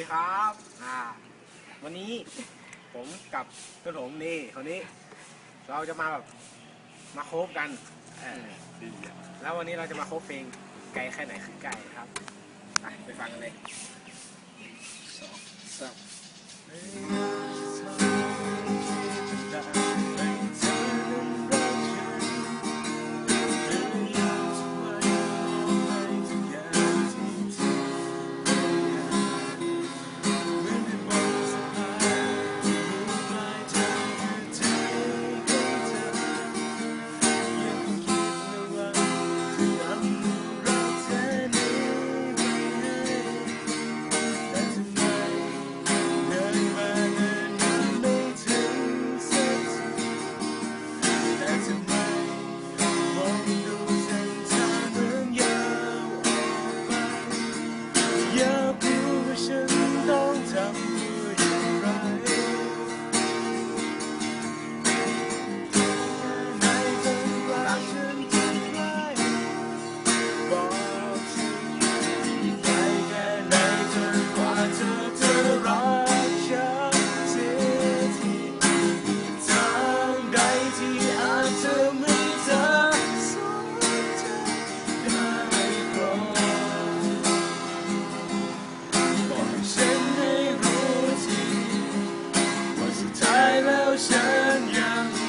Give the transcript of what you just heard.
ดีครับอ่าวันนี้ผมกับเพื่อนผมนี่คนนี้ เราจะมาแบบมาโคบกันเออดีอะแล้ววันนี้เราจะมาโคบเพลงไกลแค่ไหนคือไกลครับไปไปฟังกันเลยสองสาม 是太老想养。